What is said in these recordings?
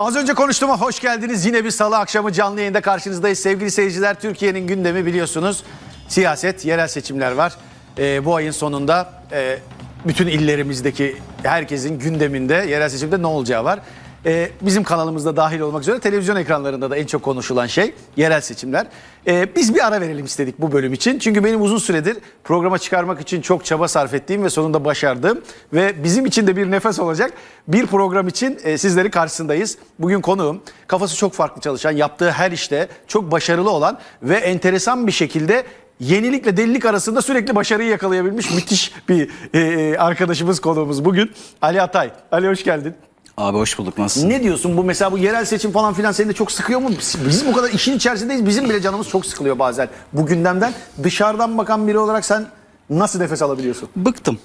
Az önce konuştuğuma hoş geldiniz. Yine bir salı akşamı canlı yayında karşınızdayız. Sevgili seyirciler Türkiye'nin gündemi biliyorsunuz. Siyaset, yerel seçimler var. Ee, bu ayın sonunda e, bütün illerimizdeki herkesin gündeminde yerel seçimde ne olacağı var. Ee, bizim kanalımızda dahil olmak üzere televizyon ekranlarında da en çok konuşulan şey yerel seçimler. Ee, biz bir ara verelim istedik bu bölüm için. Çünkü benim uzun süredir programa çıkarmak için çok çaba sarf ettiğim ve sonunda başardığım ve bizim için de bir nefes olacak bir program için e, sizlerin karşısındayız. Bugün konuğum kafası çok farklı çalışan, yaptığı her işte çok başarılı olan ve enteresan bir şekilde yenilikle delilik arasında sürekli başarıyı yakalayabilmiş müthiş bir e, e, arkadaşımız konuğumuz bugün. Ali Atay. Ali hoş geldin. Abi hoş bulduk nasılsın? Ne diyorsun bu mesela bu yerel seçim falan filan seni de çok sıkıyor mu? Biz, biz bu kadar işin içerisindeyiz. Bizim bile canımız çok sıkılıyor bazen bu gündemden. Dışarıdan bakan biri olarak sen nasıl nefes alabiliyorsun? Bıktım.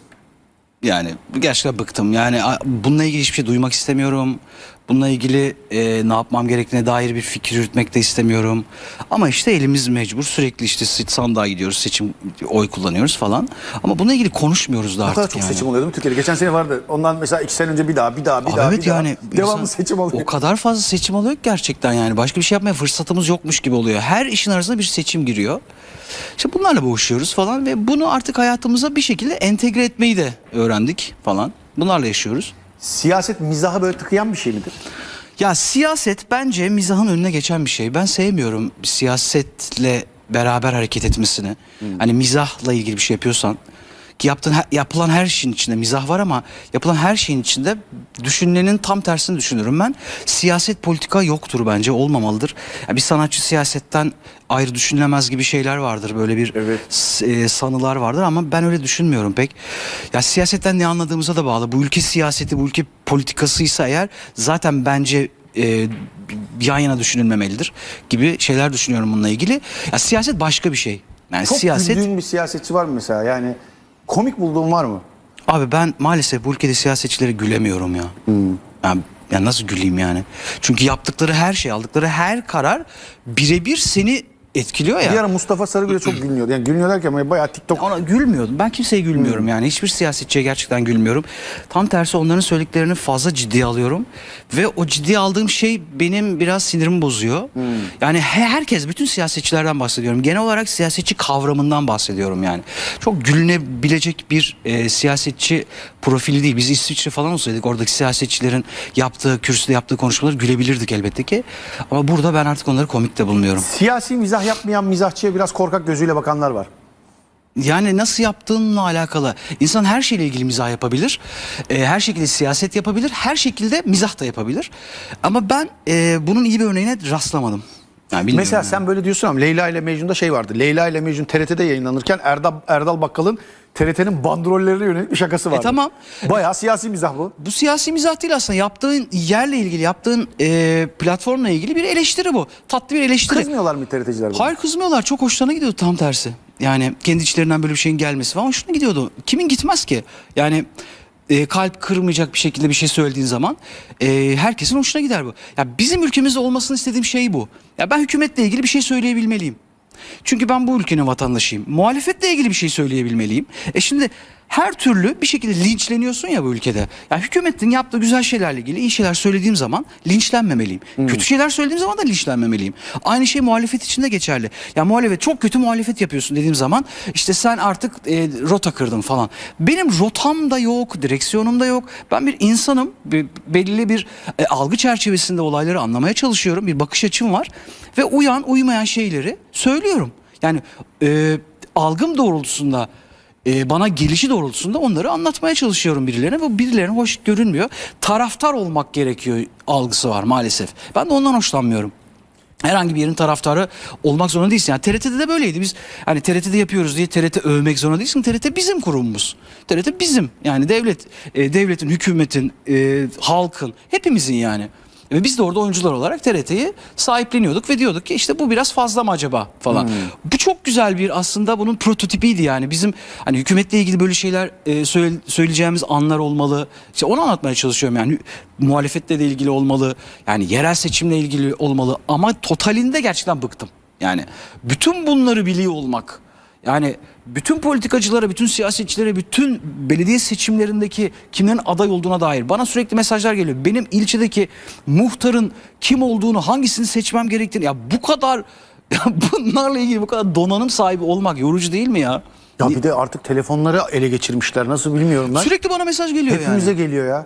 Yani gerçekten bıktım. Yani a- bununla ilgili hiçbir şey duymak istemiyorum. Bununla ilgili e, ne yapmam gerektiğine dair bir fikir yürütmek de istemiyorum. Ama işte elimiz mecbur. Sürekli işte sandığa gidiyoruz, seçim oy kullanıyoruz falan. Ama bununla ilgili konuşmuyoruz da Ne artık kadar çok yani. seçim oluyor değil mi Türkiye'de? Geçen sene vardı. Ondan mesela iki sene önce bir daha, bir daha, bir Abi daha, evet bir daha. yani Devamlı insan- seçim oluyor. O kadar fazla seçim oluyor ki gerçekten yani. Başka bir şey yapmaya fırsatımız yokmuş gibi oluyor. Her işin arasında bir seçim giriyor. İşte bunlarla boğuşuyoruz falan ve bunu artık hayatımıza bir şekilde entegre etmeyi de öğrendik falan. Bunlarla yaşıyoruz. Siyaset mizaha böyle tıkayan bir şey midir? Ya siyaset bence mizahın önüne geçen bir şey. Ben sevmiyorum siyasetle beraber hareket etmesini. Hani mizahla ilgili bir şey yapıyorsan yaptığın yapılan her şeyin içinde mizah var ama yapılan her şeyin içinde düşünülenin tam tersini düşünüyorum ben. Siyaset politika yoktur bence olmamalıdır. Ya bir sanatçı siyasetten ayrı düşünülemez gibi şeyler vardır. Böyle bir Evet. e, sanılar vardır ama ben öyle düşünmüyorum pek. Ya siyasetten ne anladığımıza da bağlı. Bu ülke siyaseti, bu ülke politikasıysa eğer zaten bence e, yan yana düşünülmemelidir gibi şeyler düşünüyorum bununla ilgili. Ya siyaset başka bir şey. Yani Çok siyaset güldüğün bir siyasetçi var mı mesela? Yani komik bulduğun var mı? abi ben maalesef bu ülkede siyasetçilere gülemiyorum ya. Yani, ya nasıl güleyim yani? Çünkü yaptıkları her şey, aldıkları her karar birebir seni etkiliyor ya. Bir ara Mustafa Sarıgül'e çok gülünüyordu. Yani gülünüyor derken bayağı TikTok Ona gülmüyordum. Ben kimseye gülmüyorum yani. Hiçbir siyasetçiye gerçekten gülmüyorum. Tam tersi onların söylediklerini fazla ciddiye alıyorum. Ve o ciddiye aldığım şey benim biraz sinirimi bozuyor. Yani he- herkes, bütün siyasetçilerden bahsediyorum. Genel olarak siyasetçi kavramından bahsediyorum yani. Çok gülünebilecek bir e, siyasetçi profili değil. Biz İsviçre falan olsaydık oradaki siyasetçilerin yaptığı, kürsüde yaptığı konuşmaları gülebilirdik elbette ki. Ama burada ben artık onları komik de bulmuyorum. Siyasi mizah yapmayan mizahçıya biraz korkak gözüyle bakanlar var. Yani nasıl yaptığınla alakalı. İnsan her şeyle ilgili mizah yapabilir. Ee, her şekilde siyaset yapabilir. Her şekilde mizah da yapabilir. Ama ben e, bunun iyi bir örneğine rastlamadım. Yani Mesela yani. sen böyle diyorsun ama Leyla ile Mecnun'da şey vardı. Leyla ile Mecnun TRT'de yayınlanırken Erdal, Erdal Bakkal'ın TRT'nin bandrollerine yönelik bir şakası vardı. E, tamam. Bayağı siyasi mizah bu. Bu siyasi mizah değil aslında. Yaptığın yerle ilgili, yaptığın e, platformla ilgili bir eleştiri bu. Tatlı bir eleştiri. Kızmıyorlar mı TRT'ciler? Hayır kızmıyorlar. Çok hoşlarına gidiyordu tam tersi. Yani kendi içlerinden böyle bir şeyin gelmesi falan hoşuna gidiyordu. Kimin gitmez ki? Yani e, kalp kırmayacak bir şekilde bir şey söylediğin zaman e, herkesin hoşuna gider bu. Ya bizim ülkemizde olmasını istediğim şey bu. Ya ben hükümetle ilgili bir şey söyleyebilmeliyim. Çünkü ben bu ülkenin vatandaşıyım. Muhalefetle ilgili bir şey söyleyebilmeliyim. E şimdi her türlü bir şekilde linçleniyorsun ya bu ülkede. Ya hükümetin yaptığı güzel şeylerle ilgili iyi şeyler söylediğim zaman linçlenmemeliyim. Kötü şeyler söylediğim zaman da linçlenmemeliyim. Aynı şey muhalefet için de geçerli. Ya muhalefet çok kötü muhalefet yapıyorsun dediğim zaman işte sen artık e, rota kırdın falan. Benim rotam da yok, direksiyonum da yok. Ben bir insanım. Bir- belli bir e, algı çerçevesinde olayları anlamaya çalışıyorum. Bir bakış açım var ve uyan uymayan şeyleri söylüyorum. Yani e, algım doğrultusunda e, bana gelişi doğrultusunda onları anlatmaya çalışıyorum birilerine. Bu birilerine hoş görünmüyor. Taraftar olmak gerekiyor algısı var maalesef. Ben de ondan hoşlanmıyorum. Herhangi bir yerin taraftarı olmak zorunda değilsin. Yani TRT'de de böyleydi. Biz hani TRT'de yapıyoruz diye TRT övmek zorunda değilsin. TRT bizim kurumumuz. TRT bizim. Yani devlet, e, devletin, hükümetin, e, halkın, hepimizin yani. Ve biz de orada oyuncular olarak TRT'yi sahipleniyorduk ve diyorduk ki işte bu biraz fazla mı acaba falan. Bu çok güzel bir aslında bunun prototipiydi yani. Bizim hani hükümetle ilgili böyle şeyler e, söyle- söyleyeceğimiz anlar olmalı. İşte onu anlatmaya çalışıyorum yani. Muhalefetle de ilgili olmalı. Yani yerel seçimle ilgili olmalı ama totalinde gerçekten bıktım. Yani bütün bunları biliyor olmak Yani bütün politikacılara, bütün siyasetçilere, bütün belediye seçimlerindeki kimlerin aday olduğuna dair bana sürekli mesajlar geliyor. Benim ilçedeki muhtarın kim olduğunu, hangisini seçmem gerektiğini ya bu kadar ya bunlarla ilgili bu kadar donanım sahibi olmak yorucu değil mi ya? Ya bir de artık telefonları ele geçirmişler. Nasıl bilmiyorum ben. Sürekli bana mesaj geliyor Hepimize yani. geliyor ya.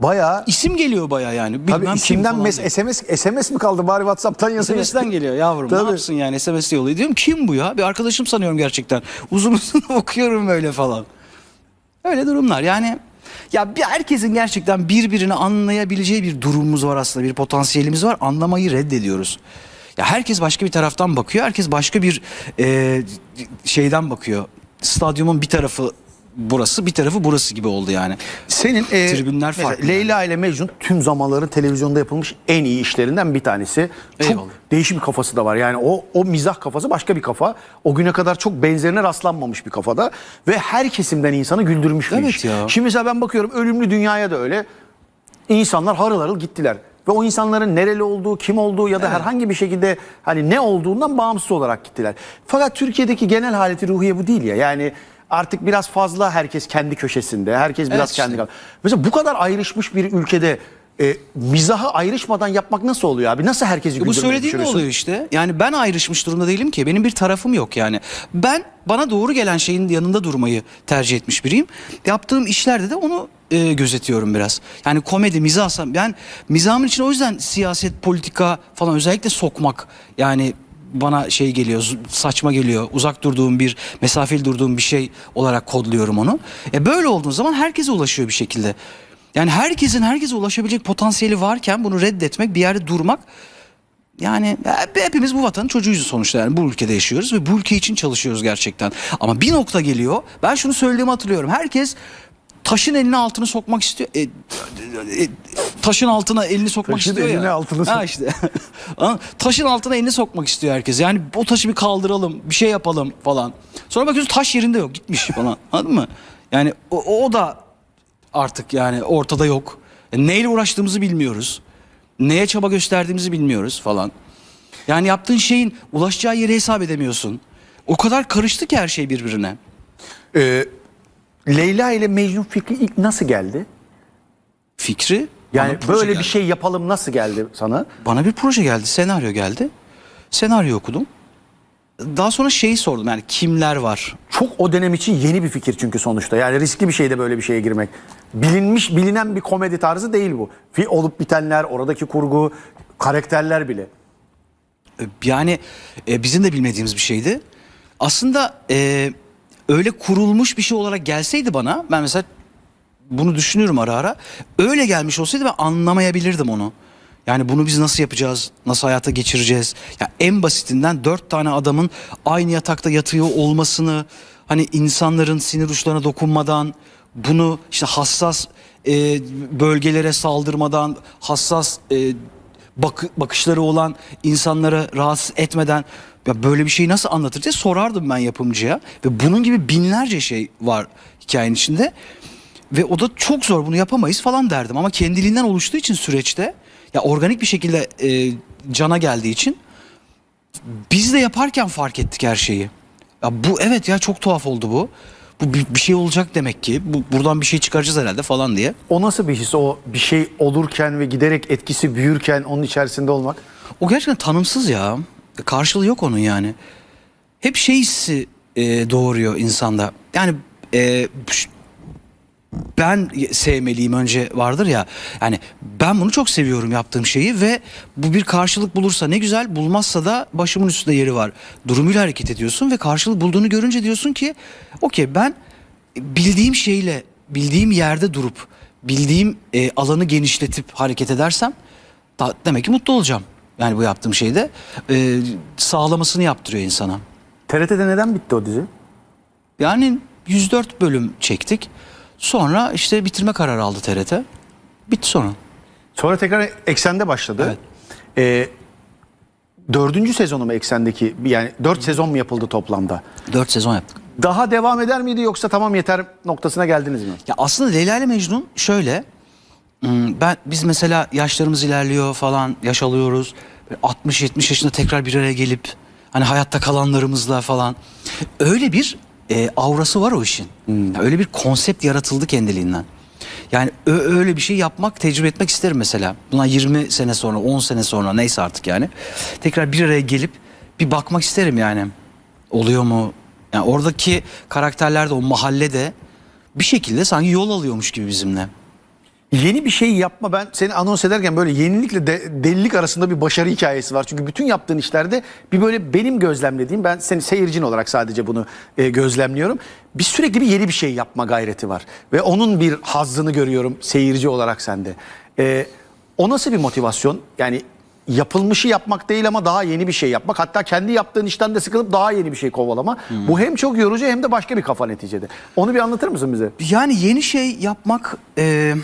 Bayağı İsim geliyor baya yani. Bilmem Tabii isimden mes- diye. SMS SMS mi kaldı bari WhatsApp'tan yazın. SMS'den geliyor yavrum. Tabii. Ne yapsın yani SMS yolluyor. Diyorum kim bu ya? Bir arkadaşım sanıyorum gerçekten. Uzun uzun okuyorum böyle falan. Öyle durumlar yani. Ya bir herkesin gerçekten birbirini anlayabileceği bir durumumuz var aslında. Bir potansiyelimiz var. Anlamayı reddediyoruz. Ya herkes başka bir taraftan bakıyor. Herkes başka bir e, şeyden bakıyor. Stadyumun bir tarafı burası, bir tarafı burası gibi oldu yani. Senin e, Tribünler farklı Leyla ile Mecnun tüm zamanların televizyonda yapılmış en iyi işlerinden bir tanesi. Çok Eyvallah. değişik bir kafası da var. Yani o o mizah kafası başka bir kafa. O güne kadar çok benzerine rastlanmamış bir kafada ve her kesimden insanı güldürmüş bir Evet iş. ya. Şimdi mesela ben bakıyorum ölümlü dünyaya da öyle. İnsanlar harıl harıl gittiler. Ve o insanların nereli olduğu, kim olduğu ya da herhangi bir şekilde hani ne olduğundan bağımsız olarak gittiler. Fakat Türkiye'deki genel haleti ruhiye bu değil ya. Yani artık biraz fazla herkes kendi köşesinde, herkes biraz Evet işte. kendi... Mesela bu kadar ayrışmış bir ülkede e, mizahı ayrışmadan yapmak nasıl oluyor abi? Nasıl herkesi E Bu güldürmeyi söylediğin ne oluyor işte. Yani ben ayrışmış durumda değilim ki. Benim bir tarafım yok yani. Ben bana doğru gelen şeyin yanında durmayı tercih etmiş biriyim. Yaptığım işlerde de onu e, gözetiyorum biraz. Yani komedi, mizah. Ben mizahımın için o yüzden siyaset, politika falan özellikle sokmak yani bana şey geliyor, saçma geliyor. Uzak durduğum bir, mesafeli durduğum bir şey olarak kodluyorum onu. E böyle olduğu zaman herkese ulaşıyor bir şekilde. Yani herkesin herkese ulaşabilecek potansiyeli varken bunu reddetmek, bir yerde durmak yani hep- hepimiz bu vatanın çocuğuyuz sonuçta yani bu ülkede yaşıyoruz ve bu ülke için çalışıyoruz gerçekten. Ama bir nokta geliyor. Ben şunu söylediğimi hatırlıyorum. Herkes taşın elini altını sokmak istiyor. E, e, e, taşın altına elini sokmak Taşın istiyor eline ya. altını Ha işte. Taşın altına elini sokmak istiyor herkes. Yani o taşı bir kaldıralım, bir şey yapalım falan. Sonra bakıyorsun taş yerinde yok, gitmiş falan. Anladın mı? Yani o, o da artık yani ortada yok. E, neyle uğraştığımızı bilmiyoruz. Neye çaba gösterdiğimizi bilmiyoruz falan. Yani yaptığın şeyin ulaşacağı yeri hesap edemiyorsun. O kadar karıştı ki her şey birbirine. E, Leyla ile Mecnun fikri ilk nasıl geldi? Fikri Yani proje böyle bir geldi. şey yapalım nasıl geldi sana? Bana bir proje geldi, senaryo geldi. Senaryo okudum. Daha sonra şeyi sordum yani kimler var? Çok o dönem için yeni bir fikir çünkü sonuçta. Yani riskli bir şeyde böyle bir şeye girmek. Bilinmiş, bilinen bir komedi tarzı değil bu. Fi- Olup bitenler, oradaki kurgu, karakterler bile. E, Yani e, bizim de bilmediğimiz bir şeydi. Aslında e, öyle kurulmuş bir şey olarak gelseydi bana ben mesela bunu düşünüyorum ara ara. Öyle gelmiş olsaydı ben anlamayabilirdim onu. Yani bunu biz nasıl yapacağız? Nasıl hayata geçireceğiz? Ya en basitinden dört tane adamın aynı yatakta yatıyor olmasını, hani insanların sinir uçlarına dokunmadan, bunu işte hassas e, bölgelere saldırmadan, hassas e, bakı- bakışları olan insanlara rahatsız etmeden ya böyle bir şeyi nasıl anlatır diye sorardım ben yapımcıya. Ve bunun gibi binlerce şey var hikayenin içinde. Ve o da çok zor bunu yapamayız falan derdim. Ama kendiliğinden oluştuğu için süreçte ya organik bir şekilde e, cana geldiği için biz de yaparken fark ettik her şeyi. Ya bu evet ya çok tuhaf oldu bu. Bu bir, bir şey olacak demek ki. Bu, buradan bir şey çıkaracağız herhalde falan diye. O nasıl bir his? O bir şey olurken ve giderek etkisi büyürken onun içerisinde olmak. O gerçekten tanımsız ya. Karşılığı yok onun yani. Hep şey hissi e, doğuruyor insanda. Yani e, ben sevmeliyim önce vardır ya. Yani ben bunu çok seviyorum yaptığım şeyi ve bu bir karşılık bulursa ne güzel bulmazsa da başımın üstünde yeri var. Durumuyla hareket ediyorsun ve karşılık bulduğunu görünce diyorsun ki okey ben bildiğim şeyle bildiğim yerde durup bildiğim e, alanı genişletip hareket edersem da, demek ki mutlu olacağım. Yani bu yaptığım şeyde e, sağlamasını yaptırıyor insana. TRT'de neden bitti o dizi? Yani 104 bölüm çektik. Sonra işte bitirme kararı aldı TRT. Bitti sonra. Sonra tekrar Eksen'de başladı. Evet. Ee, dördüncü sezonu mu Eksen'deki? Yani dört sezon mu yapıldı toplamda? 4 sezon yaptık. Daha devam eder miydi yoksa tamam yeter noktasına geldiniz mi? Ya aslında Leyla ile Mecnun şöyle. Hmm, Ben biz mesela yaşlarımız ilerliyor falan, yaş alıyoruz. 60-70 yaşında tekrar bir araya gelip Hani hayatta kalanlarımızla falan. Öyle bir e, aurası var o işin. Ya Öyle bir konsept yaratıldı kendiliğinden. Yani öyle bir şey yapmak, tecrübe etmek isterim mesela. Buna 20 sene sonra, 10 sene sonra neyse artık yani. Tekrar bir araya gelip bir bakmak isterim yani. Oluyor mu? Yani oradaki karakterler de o mahallede bir şekilde sanki yol alıyormuş gibi bizimle. Yeni bir şey yapma ben seni anons ederken böyle yenilikle de, delilik arasında bir başarı hikayesi var. Çünkü bütün yaptığın işlerde bir böyle benim gözlemlediğim ben seni seyircin olarak sadece bunu e, gözlemliyorum. Bir sürekli bir yeni bir şey yapma gayreti var. Ve onun bir hazzını görüyorum seyirci olarak sende. E, o nasıl bir motivasyon? Yani yapılmışı yapmak değil ama daha yeni bir şey yapmak. Hatta kendi yaptığın işten de sıkılıp daha yeni bir şey kovalama. Bu hem çok yorucu hem de başka bir kafa neticede. Onu bir anlatır mısın bize? Yani yeni şey yapmak e,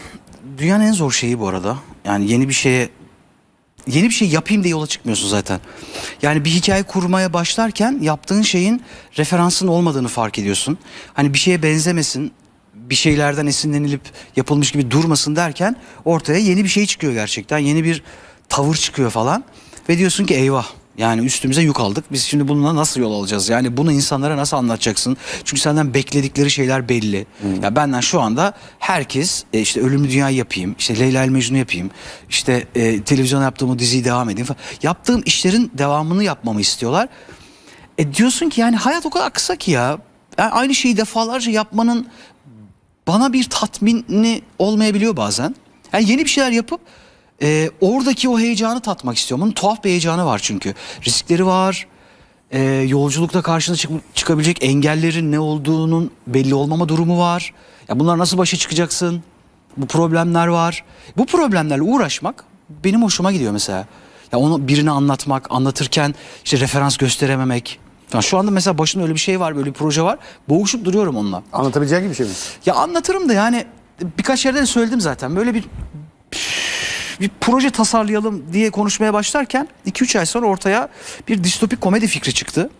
dünyanın en zor şeyi bu arada. Yani yeni bir şeye yeni bir şey yapayım diye yola çıkmıyorsun zaten. Yani bir hikaye kurmaya başlarken yaptığın şeyin referansın olmadığını fark ediyorsun. Hani bir şeye benzemesin, bir şeylerden esinlenilip yapılmış gibi durmasın derken ortaya yeni bir şey çıkıyor gerçekten. Yeni bir tavır çıkıyor falan ve diyorsun ki eyvah yani üstümüze yük aldık. Biz şimdi bununla nasıl yol alacağız? Yani bunu insanlara nasıl anlatacaksın? Çünkü senden bekledikleri şeyler belli. Ya benden şu anda herkes e, işte Ölümlü Dünya'yı yapayım, işte Leyla ile Mecnun'u yapayım, işte e, televizyona yaptığım o diziyi devam edeyim falan. Yaptığım işlerin devamını yapmamı istiyorlar. E diyorsun ki yani hayat o kadar kısa ki ya. Yani aynı şeyi defalarca yapmanın bana bir tatmini olmayabiliyor bazen. Yani yeni bir şeyler yapıp e, oradaki o heyecanı tatmak istiyorum. Bunun tuhaf bir heyecanı var çünkü. Riskleri var. E, yolculukta karşına çık- çıkabilecek engellerin ne olduğunun belli olmama durumu var. Ya bunlar nasıl başa çıkacaksın? Bu problemler var. Bu problemlerle uğraşmak benim hoşuma gidiyor mesela. Ya onu birine anlatmak, anlatırken işte referans gösterememek. Ya şu anda mesela başında öyle bir şey var, böyle bir proje var. Boğuşup duruyorum onunla. Anlatabileceğin gibi bir şey mi? Ya anlatırım da yani birkaç yerde de söyledim zaten. Böyle bir bir proje tasarlayalım diye konuşmaya başlarken 2-3 ay sonra ortaya bir distopik komedi fikri çıktı.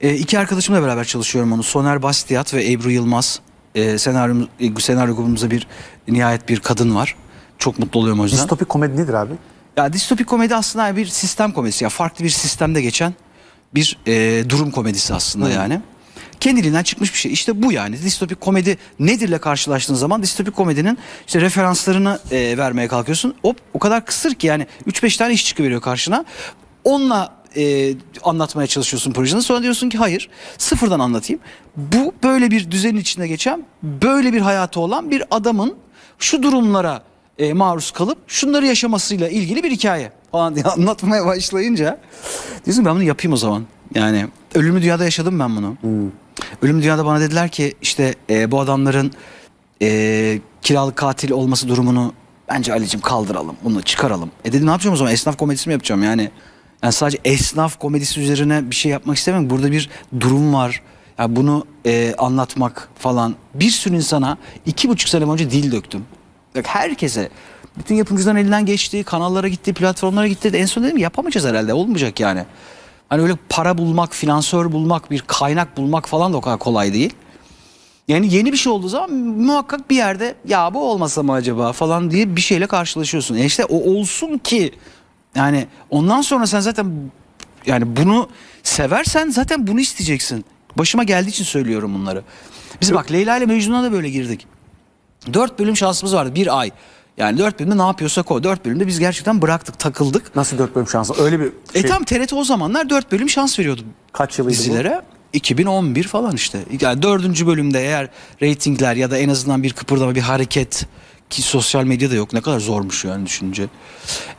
E, iki arkadaşımla beraber çalışıyorum onu. Soner Bastiat ve Ebru Yılmaz. E, senaryo, senaryo grubumuzda bir nihayet bir kadın var. Çok mutlu oluyorum o yüzden. Distopik komedi nedir abi? Ya distopik komedi aslında bir sistem komedisi. Ya farklı bir sistemde geçen bir e, durum komedisi aslında yani. Kendiliğinden çıkmış bir şey. İşte bu yani. Distopik komedi nedirle karşılaştığın zaman distopik komedinin işte referanslarını e, vermeye kalkıyorsun. Hop o kadar kısır ki yani 3-5 tane iş çıkıveriyor karşına. Onunla e, anlatmaya çalışıyorsun projeni. Sonra diyorsun ki hayır sıfırdan anlatayım. Bu böyle bir düzenin içinde geçen böyle bir hayatı olan bir adamın şu durumlara e, maruz kalıp şunları yaşamasıyla ilgili bir hikaye falan diye anlatmaya başlayınca diyorsun ben bunu yapayım o zaman. Yani ölümlü dünyada yaşadım ben bunu. Ölümlü dünyada bana dediler ki işte e, bu adamların e, kiralık katil olması durumunu bence Ali'cim kaldıralım bunu çıkaralım. E dedim ne yapacağım o zaman esnaf komedisi mi yapacağım yani. Yani sadece esnaf komedisi üzerine bir şey yapmak istemiyorum. Burada bir durum var. Ya bunu e, anlatmak falan. Bir sürü insana iki buçuk sene boyunca dil döktüm. Bak herkese. Bütün yapımcıların elinden geçti, kanallara gitti, platformlara gitti. En son dedim yapamayacağız herhalde. Olmayacak yani. Hani öyle para bulmak, finansör bulmak, bir kaynak bulmak falan da o kadar kolay değil. Yani yeni bir şey olduğu zaman muhakkak bir yerde ya bu olmasa mı acaba falan diye bir şeyle karşılaşıyorsun. E işte o olsun ki yani ondan sonra sen zaten yani bunu seversen zaten bunu isteyeceksin. Başıma geldiği için söylüyorum bunları. Biz bak Leyla ile Mecnun'a da böyle girdik. Dört bölüm şansımız vardı bir ay. Yani dört bölümde ne yapıyorsak o. Dört bölümde biz gerçekten bıraktık takıldık. Nasıl dört bölüm şansı? Öyle bir şey. E tam TRT o zamanlar dört bölüm şans veriyordu Kaç yılıydı bu? dizilere. 2011 falan işte. Yani dördüncü bölümde eğer reytingler ya da en azından bir kıpırdama bir hareket ki sosyal medyada yok ne kadar zormuş yani düşünce.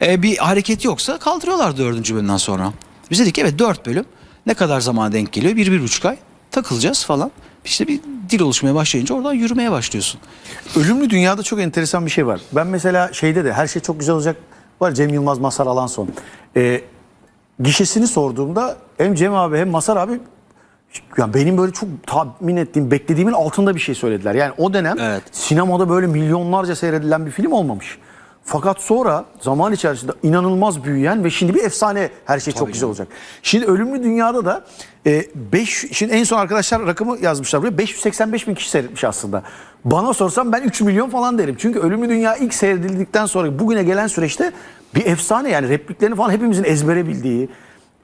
E, bir hareket yoksa kaldırıyorlar dördüncü bölümden sonra. Biz dedik evet dört bölüm ne kadar zaman denk geliyor? Bir, bir buçuk ay takılacağız falan. İşte bir dil oluşmaya başlayınca oradan yürümeye başlıyorsun. Ölümlü dünyada çok enteresan bir şey var. Ben mesela şeyde de her şey çok güzel olacak. Var Cem Yılmaz, Masar Alanson. Ee, gişesini sorduğumda hem Cem abi hem Masar abi ya benim böyle çok tahmin ettiğim, beklediğimin altında bir şey söylediler. Yani o dönem Evet. sinemada böyle milyonlarca seyredilen bir film olmamış. Fakat sonra zaman içerisinde inanılmaz büyüyen ve şimdi bir efsane her şey çok güzel olacak. Şimdi Ölümlü Dünya'da da 5 şimdi en son arkadaşlar rakamı yazmışlar buraya 585 bin kişi seyretmiş aslında. Bana sorsam ben 3 milyon falan derim. Çünkü Ölümlü Dünya ilk seyredildikten sonra bugüne gelen süreçte bir efsane yani repliklerini falan hepimizin ezbere bildiği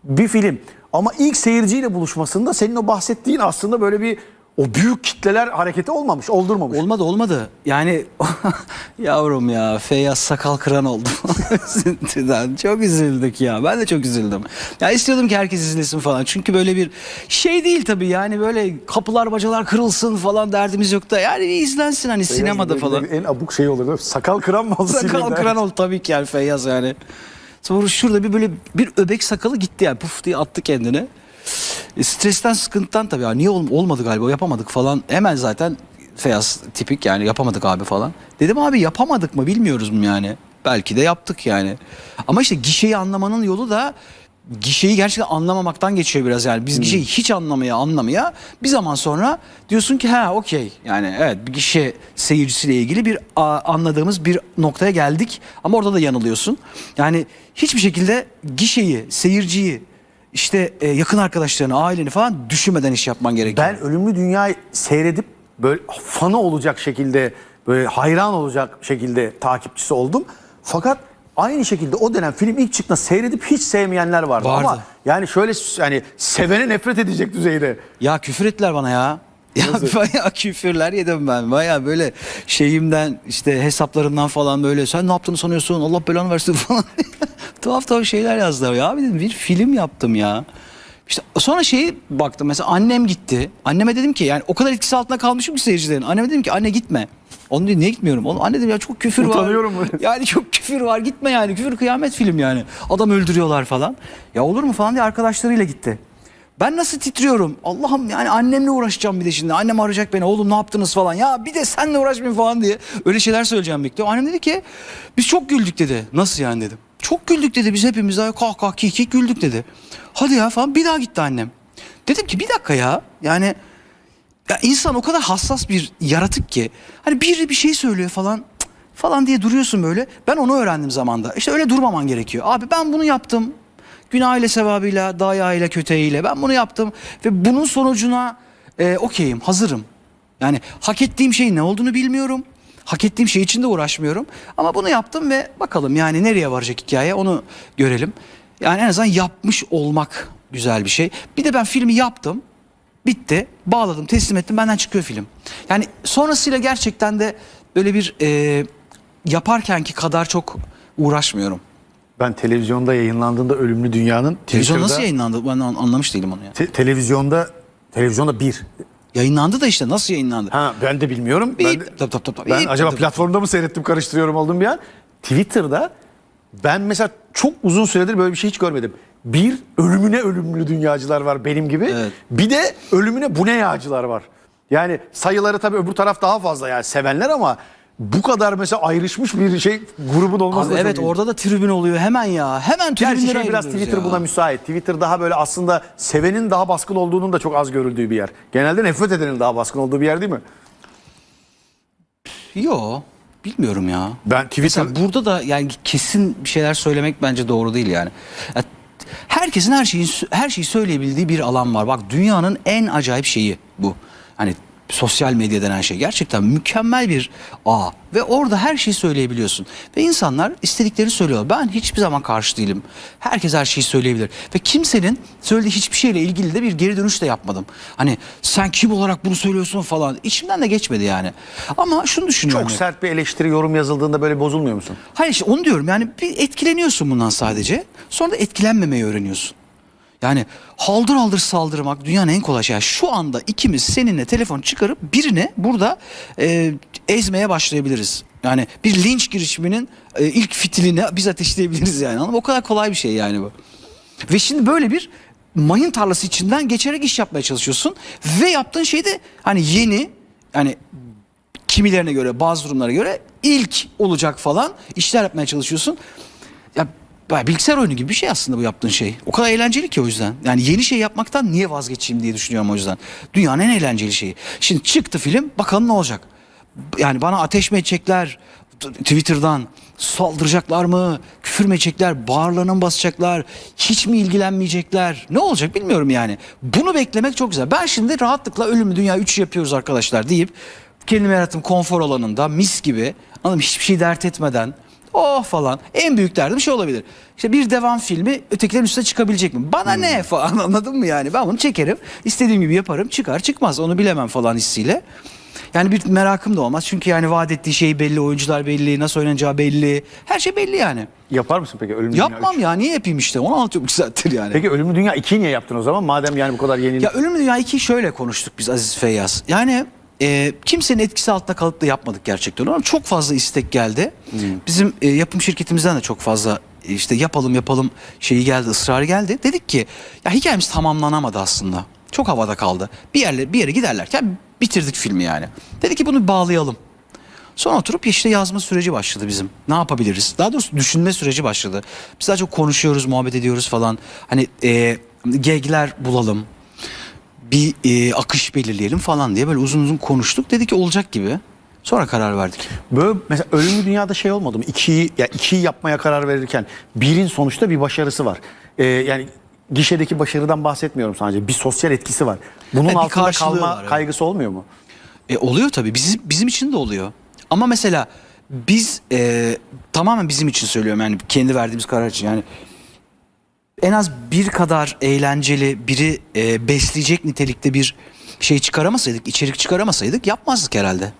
bir film. Ama ilk seyirciyle buluşmasında senin o bahsettiğin aslında böyle bir o büyük kitleler hareketi olmamış, oldurmamış. Olmadı olmadı. Yani yavrum ya Feyyaz sakal kıran oldu. Üzüntüden çok üzüldük ya. Ben de çok üzüldüm. Ya istiyordum ki herkes izlesin falan. Çünkü böyle bir şey değil tabii yani böyle kapılar bacalar kırılsın falan derdimiz yok da. Yani bir izlensin hani sinemada falan. En abuk şey olur. Sakal kıran mı oldu? Sakal kıran oldu tabii ki yani Feyyaz yani. Sonra şurada bir böyle bir öbek sakalı gitti yani puf diye attı kendini. E, stresten sıkıntıdan tabii ya niye ol- olmadı galiba yapamadık falan. Hemen zaten Feyyaz tipik yani yapamadık abi falan. Dedim abi yapamadık mı bilmiyoruz mu yani. Belki de yaptık yani. Ama işte gişeyi anlamanın yolu da gişeyi gerçekten anlamamaktan geçiyor biraz yani. Biz gişeyi hiç anlamaya anlamaya bir zaman sonra diyorsun ki ha okey yani evet bir gişe seyircisiyle ilgili bir a, anladığımız bir noktaya geldik ama orada da yanılıyorsun. Yani hiçbir şekilde gişeyi, seyirciyi işte e, yakın arkadaşlarını, aileni falan düşünmeden iş yapman gerekiyor. Ben Ölümlü Dünya'yı seyredip böyle fanı olacak şekilde, böyle hayran olacak şekilde takipçisi oldum. Fakat aynı şekilde o dönem film ilk çıktığında seyredip hiç sevmeyenler vardı. Vardı. Ama yani şöyle yani sevene nefret edecek düzeyde. Ya küfür ettiler bana ya. Ya bayağı küfürler yedim ben. Bayağı böyle şeyimden işte hesaplarından falan böyle sen ne yaptığını sanıyorsun Allah belanı versin falan. tuhaf tuhaf şeyler yazdılar. Ya abi dedim bir film yaptım ya. İşte sonra şeyi baktım mesela annem gitti. Anneme dedim ki yani o kadar etkisi altında kalmışım ki seyircilerin. Anneme dedim ki anne gitme. Onu diyor niye gitmiyorum? Oğlum anne dedim ya çok küfür var. Utanıyorum. Yani çok küfür var gitme yani. Küfür kıyamet film yani. Adam öldürüyorlar falan. Ya olur mu falan diye arkadaşlarıyla gitti. Ben nasıl titriyorum? Allah'ım yani annemle uğraşacağım bir de şimdi. Annem arayacak beni. Oğlum ne yaptınız falan. Ya bir de senle uğraşmayayım falan diye. Öyle şeyler söyleyeceğim bekliyorum. Annem dedi ki biz çok güldük dedi. Nasıl yani dedim. Çok güldük dedi. Biz hepimiz daha kah kah kih kih güldük dedi. Hadi ya falan. Bir daha gitti annem. Dedim ki bir dakika ya. Yani ya insan o kadar hassas bir yaratık ki. Hani biri bir şey söylüyor falan falan diye duruyorsun böyle. Ben onu öğrendim zamanda. İşte öyle durmaman gerekiyor. Abi ben bunu yaptım. Günah ile sevabıyla, dayağıyla, köteğiyle ben bunu yaptım. Ve bunun sonucuna e, okeyim, hazırım. Yani hak ettiğim şeyin ne olduğunu bilmiyorum. Hak ettiğim şey için de uğraşmıyorum. Ama bunu yaptım ve bakalım yani nereye varacak hikaye onu görelim. Yani en azından yapmış olmak güzel bir şey. Bir de ben filmi yaptım. Bitti. Bağladım, teslim ettim. Benden çıkıyor film. Yani sonrasıyla gerçekten de böyle bir e, yaparkenki kadar çok uğraşmıyorum. Ben televizyonda yayınlandığında Ölümlü Dünya'nın Televizyon nasıl yayınlandı? Ben an- anlamış değilim onu ya. Te- televizyonda televizyonda bir. Yayınlandı da işte nasıl yayınlandı? Ha ben de bilmiyorum. Ben, Bip, tap, tap, tap, tap, ben bip, acaba tap, tap. platformda mı seyrettim karıştırıyorum oldum bir an. Twitter'da ben mesela çok uzun süredir böyle bir şey hiç görmedim. Bir ölümüne ölümlü dünyacılar var benim gibi. Evet. Bir de ölümüne bu ne yağcılar var. Yani sayıları tabii öbür taraf daha fazla yani sevenler ama bu kadar mesela ayrışmış bir şey grubun olması Abi da çok evet ilginç. orada da tribün oluyor hemen ya. Hemen Gerçi tribünlere şey biraz Twitter ya. buna müsait. Twitter daha böyle aslında sevenin daha baskın olduğunun da çok az görüldüğü bir yer. Genelde nefret edenin daha baskın olduğu bir yer değil mi? Yo bilmiyorum ya. Ben Twitter Mesela burada da yani kesin bir şeyler söylemek bence doğru değil yani. Ya, herkesin her şeyi her şeyi söyleyebildiği bir alan var. Bak dünyanın en acayip şeyi bu. Hani sosyal medya denen şey gerçekten mükemmel bir ağ ve orada her şeyi söyleyebiliyorsun. Ve insanlar istediklerini söylüyor. Ben hiçbir zaman karşı değilim. Herkes her şeyi söyleyebilir. Ve kimsenin söylediği hiçbir şeyle ilgili de bir geri dönüş de yapmadım. Hani sen kim olarak bunu söylüyorsun falan. İçimden de geçmedi yani. Ama şunu düşünüyorum. çok sert bir eleştiri yorum yazıldığında böyle bozulmuyor musun? Hayır işte onu diyorum yani bir etkileniyorsun bundan sadece. Sonra da etkilenmemeyi öğreniyorsun. Yani haldır haldır saldırmak dünyanın en kolay şeyi. Şu anda ikimiz seninle telefon çıkarıp birini burada e, ezmeye başlayabiliriz. Yani bir linç girişiminin e, ilk fitilini biz ateşleyebiliriz yani. O kadar kolay bir şey yani bu. Ve şimdi böyle bir mayın tarlası içinden geçerek iş yapmaya çalışıyorsun. Ve yaptığın şey de hani yeni yani kimilerine göre bazı durumlara göre ilk olacak falan işler yapmaya çalışıyorsun. Ya bayağı bilgisayar oyunu gibi bir şey aslında bu yaptığın şey. O kadar eğlenceli ki o yüzden. Yani yeni şey yapmaktan niye vazgeçeyim diye düşünüyorum o yüzden. Dünyanın en eğlenceli şeyi. Şimdi çıktı film bakalım ne olacak. Yani bana ateş mi edecekler Twitter'dan saldıracaklar mı? Küfür mü edecekler? Bağırlarına mı basacaklar? Hiç mi ilgilenmeyecekler? Ne olacak bilmiyorum yani. Bunu beklemek çok güzel. Ben şimdi rahatlıkla Ölümlü Dünya 3 yapıyoruz arkadaşlar deyip kendime yarattığım konfor alanında mis gibi anladın mı? hiçbir şey dert etmeden Oh falan. En büyük derdim şey olabilir. İşte bir devam filmi ötekilerin üstüne çıkabilecek mi? Bana ne falan anladın mı yani? Ben bunu çekerim. istediğim gibi yaparım. Çıkar çıkmaz onu bilemem falan hissiyle. Yani bir merakım da olmaz. Çünkü yani vaat ettiği şey belli, oyuncular belli, nasıl oynanacağı belli. Her şey belli yani. Yapar mısın peki Ölümlü Dünya Yapmam üç? ya niye yapayım işte? Onu anlatıyorum iki saattir yani. Peki Ölümlü Dünya 2'yi niye yaptın o zaman? Madem yani bu kadar yenilik. Ya Ölümlü Dünya 2'yi şöyle konuştuk biz Aziz Feyyaz. Yani e, kimsenin etkisi altında kalıp da yapmadık gerçekten ama çok fazla istek geldi. Bizim e, yapım şirketimizden de çok fazla e, işte yapalım yapalım şeyi geldi, ısrarı geldi. Dedik ki ya hikayemiz tamamlanamadı aslında. Çok havada kaldı. Bir yerle bir yere giderlerken bitirdik filmi yani. Dedik ki bunu bağlayalım. Sonra oturup işte yazma süreci başladı bizim. Ne yapabiliriz? Daha doğrusu düşünme süreci başladı. Biz daha çok konuşuyoruz, muhabbet ediyoruz falan. Hani e, gagler bulalım. Bir e, akış belirleyelim falan diye böyle uzun uzun konuştuk. Dedik ki olacak gibi. Sonra karar verdik. Böyle mesela Ölümlü Dünya'da şey olmadı mı? İkiyi, ya ikiyi yapmaya karar verirken birin sonuçta bir başarısı var. Ee, yani gişedeki başarıdan bahsetmiyorum sadece. Bir sosyal etkisi var. Bunun bir altında kalma var, evet. kaygısı olmuyor mu? E, oluyor tabii. Bizim, bizim için de oluyor. Ama mesela biz e, tamamen bizim için söylüyorum yani kendi verdiğimiz karar için yani en az bir kadar eğlenceli biri e, besleyecek nitelikte bir şey çıkaramasaydık, içerik çıkaramasaydık yapmazdık herhalde.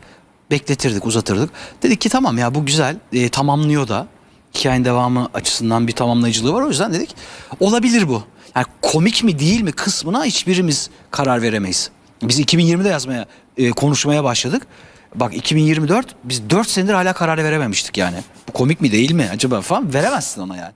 Bekletirdik, uzatırdık. Dedik ki tamam ya bu güzel, e, tamamlıyor da. Hikayenin devamı açısından bir tamamlayıcılığı var. O yüzden dedik olabilir bu. Yani komik mi değil mi kısmına hiçbirimiz karar veremeyiz. Biz 2020'de yazmaya, e, konuşmaya başladık. Bak 2024 biz 4 senedir hala karar verememiştik yani. Bu komik mi değil mi acaba falan veremezsin ona yani.